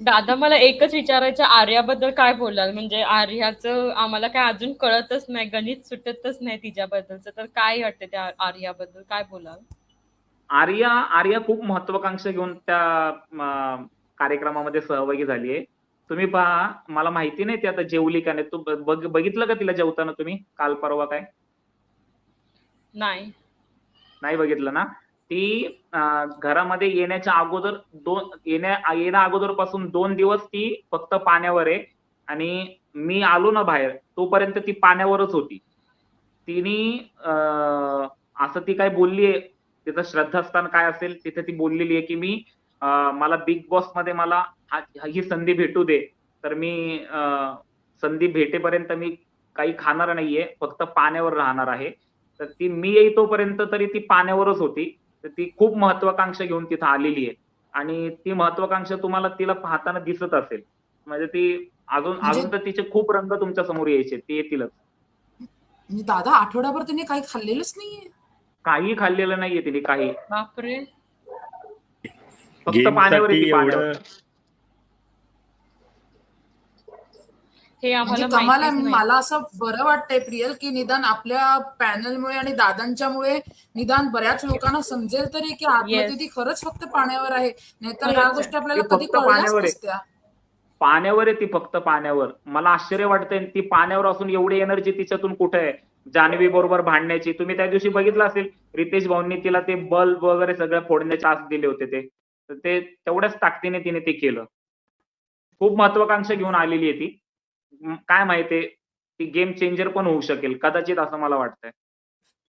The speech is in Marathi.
दादा मला एकच विचारायचं आर्याबद्दल काय बोलाल? म्हणजे आर्याचं आम्हाला काय अजून कळतच नाही गणित सुटतच नाही तिच्याबद्दलचं. तर काय वाटतं त्या आर्याबद्दल? काय बोलाल? आर्या आर्या खूप महत्वाकांक्षा घेऊन त्या कार्यक्रमामध्ये सहभागी झाली आहे. तुम्ही पहा मला माहिती नाही ती आता जेवली का नाही. तू बघितलं का तिला जेवताना तुम्ही? काल परवा काय? नाही. नाही बघितलं ना? ती घरामध्ये येण्याच्या अगोदर दोन येण्या येण्या अगोदरपासून दोन दिवस ती फक्त पाण्यावर आहे. आणि मी आलो ना बाहेर तोपर्यंत ती पाण्यावरच होती. तिने असं ती काय बोललीये तिचं श्रद्धास्थान काय असेल तिथे ती बोललेली आहे की मी मला बिग बॉसमध्ये मला ही संधी भेटू दे. तर मी संधी भेटेपर्यंत मी काही खाणार नाहीये फक्त पाण्यावर राहणार आहे. तर ती मी येई तोपर्यंत तरी ती पाण्यावरच होती. तर ती खूप महत्वाकांक्षा घेऊन तिथं आलेली आहे. आणि ती महत्वाकांक्षा तुम्हाला तिला पाहताना दिसत असेल. म्हणजे ती अजून म्हणजे- अजून तर तिचे खूप रंग तुमच्यासमोर यायचे ते येतीलच. म्हणजे दादा आठवड्याभर तिने काही खाल्लेलंच नाहीये? काही खाल्लेलं नाहीये तिने काही. बापरे. फक्त पाण्यावर. हे म्हणजे आम्हाला कमाल आहे. माहितीच नाही. मला असं बरं वाटतंय प्रियल की निदान आपल्या पॅनलमुळे आणि दादांच्यामुळे निदान बऱ्याच लोकांना समजेल तरी की आत्महत्या खरंच फक्त पाण्यावर आहे. नाहीतर ह्या गोष्टी आपल्याला ते कधी फक्त कळल्याच पाण्यावर आहे. नसत्या. पाण्यावर आहे ती फक्त पाण्यावर. मला आश्चर्य वाटतंय ती पाण्यावर असून एवढी एनर्जी तिच्यातून कुठे आहे? जान्हवी बरोबर भांडण्याची. तुम्ही त्या दिवशी बघितलं असेल रितेश भाऊंनी तिला ते बल्ब वगैरे सगळं फोडण्याचे आस दिले होते ते. तर ते तेवढ्याच ताकदीने तिने ते केलं. खूप महत्वाकांक्षा घेऊन आलेली आहे ती. काय माहितीये ती गेम चेंजर पण होऊ शकेल कदाचित असं मला वाटतंय.